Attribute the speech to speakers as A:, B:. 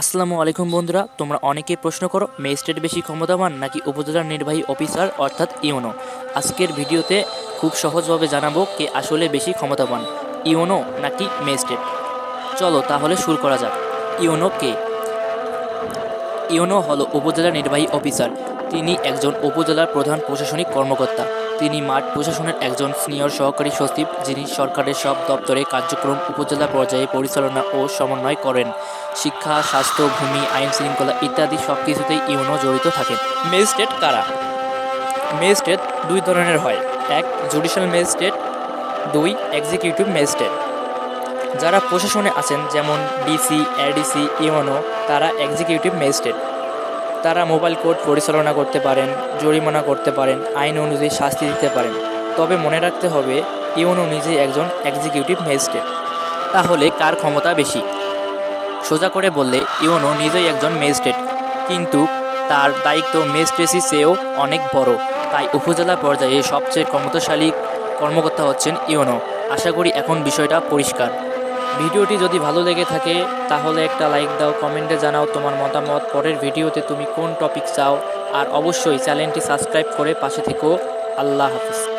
A: আসসালামু আলাইকুম বন্ধুরা, তোমরা অনেকে প্রশ্ন করো ম্যাজিস্ট্রেট বেশি ক্ষমতাবান নাকি উপজেলার নির্বাহী অফিসার অর্থাৎ ইউনো? আজকের ভিডিওতে খুব সহজভাবে জানাব কে আসলে বেশি ক্ষমতাবান, ইউনো নাকি ম্যাজিস্ট্রেট চলো তাহলে শুরু করা যাক। ইউনো কে? ইউনো হলো উপজেলা নির্বাহী অফিসার। তিনি একজন উপজেলার প্রধান প্রশাসনিক কর্মকর্তা। তিনি মাঠ প্রশাসনের একজন সিনিয়র সহকারী সচিব, যিনি সরকারের সব দপ্তরে কার্যক্রম উপজেলা পর্যায়ে পরিচালনা ও সমন্বয় করেন। শিক্ষা, স্বাস্থ্য, ভূমি, আইন শৃঙ্খলা ইত্যাদি সব কিছুতেই ইউনো জড়িত থাকেন। ম্যাজিস্ট্রেট কারা? ম্যাজিস্ট্রেট দুই ধরনের হয়। এক, জুডিশিয়াল ম্যাজিস্ট্রেট। দুই, এক্সিকিউটিভ ম্যাজিস্ট্রেট। যারা প্রশাসনে আছেন, যেমন ডিসি এডিসি ইউনো তারা এক্সিকিউটিভ ম্যাজিস্ট্রেট তারা মোবাইল কোর্ট পরিচালনা করতে পারেন, জরিমানা করতে পারেন, আইন অনুযায়ী শাস্তি দিতে পারেন। তবে মনে রাখতে হবে ইউনো নিজেই একজন এক্সিকিউটিভ ম্যাজিস্ট্রেট তাহলে কার ক্ষমতা বেশি? সোজা করে বললে ইউনো নিজেই একজন ম্যাজিস্ট্রেট কিন্তু তার দায়িত্ব ম্যাজিস্ট্রেসি চেয়েও অনেক বড়। তাই উপজেলা পর্যায়ে সবচেয়ে ক্ষমতাশালী কর্মকর্তা হচ্ছেন ইউনো আশা করি এখন বিষয়টা পরিষ্কার। ভিডিওটি যদি ভালো লেগে থাকে, তাহলে একটা লাইক দাও, কমেন্টে জানাও তোমার মতামত, পরের ভিডিওতে তুমি কোন টপিক চাও, আর অবশ্যই চ্যানেলটি সাবস্ক্রাইব করে পাশে থেকো। আল্লাহ হাফিজ।